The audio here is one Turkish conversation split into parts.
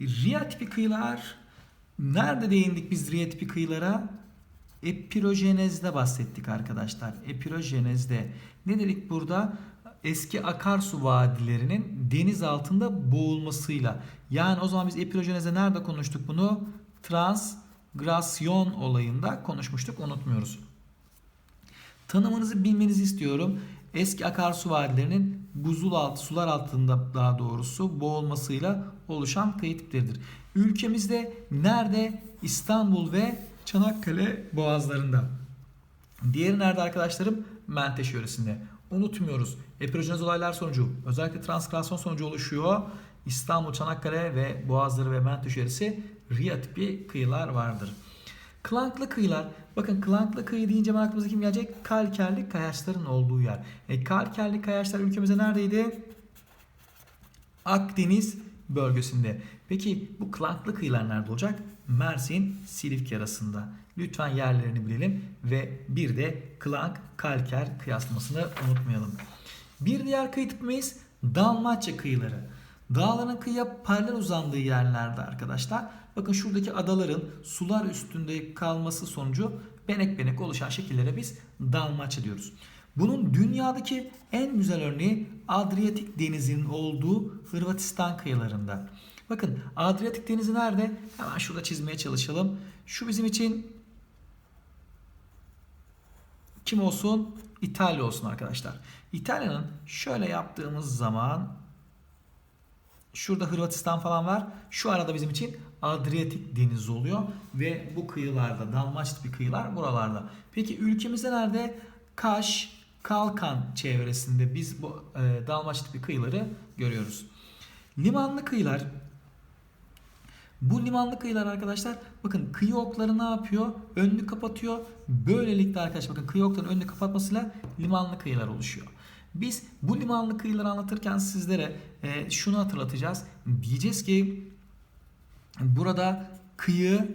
Ria tipi kıyılar nerede değindik biz Ria tipi kıyılara? Epirojenezde bahsettik arkadaşlar. Epirojenezde. Ne dedik burada? Eski akarsu vadilerinin deniz altında boğulmasıyla. Yani o zaman biz epirojenezde nerede konuştuk bunu? Transgrasyon olayında konuşmuştuk. Unutmuyoruz. Tanımınızı bilmenizi istiyorum. Eski akarsu vadilerinin buzul altı, sular altında daha doğrusu boğulmasıyla oluşan kıyı tipleridir. Ülkemizde nerede? İstanbul ve Çanakkale boğazlarında. Diğeri nerede arkadaşlarım? Menteşe yöresinde. Unutmuyoruz. Epirojenez olaylar sonucu özellikle transkrasyon sonucu oluşuyor. İstanbul, Çanakkale ve Boğazları ve Menteşe yöresi Ria tipi kıyılar vardır. Klanklı kıyılar. Bakın klanklı kıyı deyince hemen aklımıza kim gelecek? Kalkerli kayaçların olduğu yer. E, kalkerli kayaçlar ülkemizde neredeydi? Akdeniz bölgesinde. Peki bu klanklı kıyılar nerede olacak? Mersin, Silifke arasında. Lütfen yerlerini bilelim ve bir de klank, kalker kıyaslamasını unutmayalım. Bir diğer kıyı tipimiz Dalmatça kıyıları. Dağların kıyıya paralel uzandığı yerlerde arkadaşlar. Bakın şuradaki adaların sular üstünde kalması sonucu benek benek oluşan şekillere biz dalmaçya diyoruz. Bunun dünyadaki en güzel örneği Adriyatik Denizi'nin olduğu Hırvatistan kıyılarında. Bakın Adriyatik Denizi nerede? Hemen şurada çizmeye çalışalım. Şu bizim için kim olsun? İtalya olsun arkadaşlar. İtalya'nın şöyle yaptığımız zaman Şurada Hırvatistan falan var. Şu arada bizim için Adriyatik denizi oluyor. Ve bu kıyılarda, Dalmaç tipi kıyılar buralarda. Peki ülkemizde nerede? Kaş, Kalkan çevresinde biz bu e, Dalmaç tipi kıyıları görüyoruz. Limanlı kıyılar. Bu limanlı kıyılar arkadaşlar bakın kıyı okları ne yapıyor? Önünü kapatıyor. Böylelikle arkadaşlar bakın kıyı okların önünü kapatmasıyla limanlı kıyılar oluşuyor. Biz bu limanlı kıyıları anlatırken sizlere e, şunu hatırlatacağız. Diyeceğiz ki burada kıyı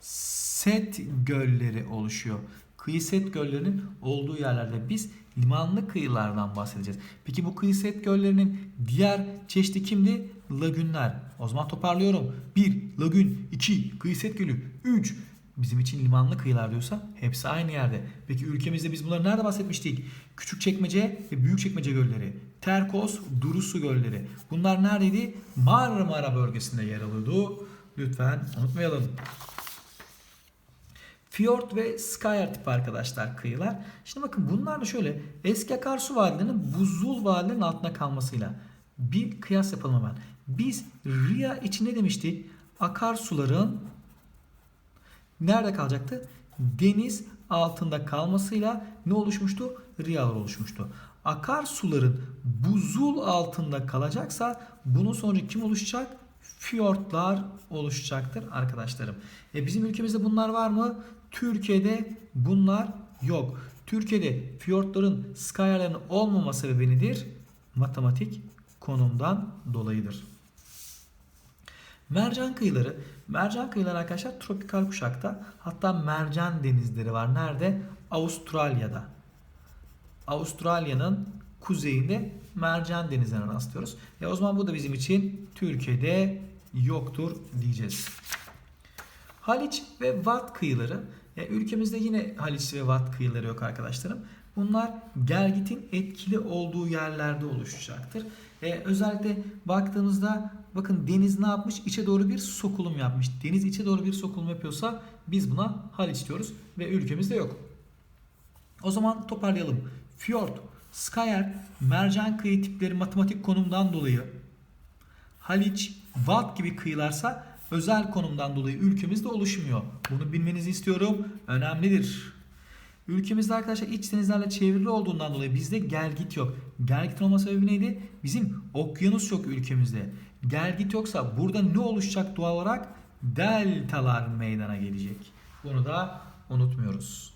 set gölleri oluşuyor. Kıyı set göllerinin olduğu yerlerde biz limanlı kıyılardan bahsedeceğiz. Peki bu kıyı set göllerinin diğer çeşidi kimdi? Lagünler. O zaman toparlıyorum. 1. Lagün 2. Kıyı set gölü 3. Bizim için limanlı kıyılar diyorsa hepsi aynı yerde. Peki ülkemizde biz bunları nerede bahsetmiştik? Küçükçekmece ve Büyükçekmece gölleri. Terkos, Durusu gölleri. Bunlar neredeydi? Marmara bölgesinde yer alıyordu. Lütfen unutmayalım. Fjord ve Skyer tipi arkadaşlar kıyılar. Şimdi bakın bunlar da şöyle eski akarsu vadilerinin buzul vadilerin altında kalmasıyla bir kıyas yapalım hemen. Biz Ria için ne demiştik? Akarsuların nerede kalacaktı? Deniz altında kalmasıyla ne oluşmuştu? Riyalar oluşmuştu. Akarsuların buzul altında kalacaksa bunun sonucu kim oluşacak? Fiyortlar oluşacaktır arkadaşlarım. E bizim ülkemizde bunlar var mı? Türkiye'de bunlar yok. Türkiye'de fiyortların, skyerlerin olmama sebebi nedir? Matematik konumdan dolayıdır. Mercan kıyıları. Mercan kıyıları arkadaşlar tropikal kuşakta. Hatta mercan denizleri var. Nerede? Avustralya'da. Avustralya'nın kuzeyinde mercan denizlerine rastlıyoruz. E o zaman bu da bizim için Türkiye'de yoktur diyeceğiz. Haliç ve Vat kıyıları. E, ülkemizde yine Haliç ve Vat kıyıları yok arkadaşlarım. Bunlar gelgitin etkili olduğu yerlerde oluşacaktır. E, özellikle baktığımızda bakın deniz ne yapmış? İçe doğru bir sokulum yapmış. Deniz içe doğru bir sokulum yapıyorsa biz buna Haliç diyoruz ve ülkemizde yok. O zaman toparlayalım. Fjord, Skyer, mercan kıyı tipleri matematik konumdan dolayı Haliç, Vat gibi kıyılarsa özel konumdan dolayı ülkemizde oluşmuyor. Bunu bilmenizi istiyorum. Önemlidir. Ülkemizde arkadaşlar iç denizlerle çevrili olduğundan dolayı bizde gelgit yok. Gelgit olma sebebi neydi? Bizim okyanus yok ülkemizde. Gelgit yoksa burada ne oluşacak doğal olarak? Deltalar meydana gelecek. Bunu da unutmuyoruz.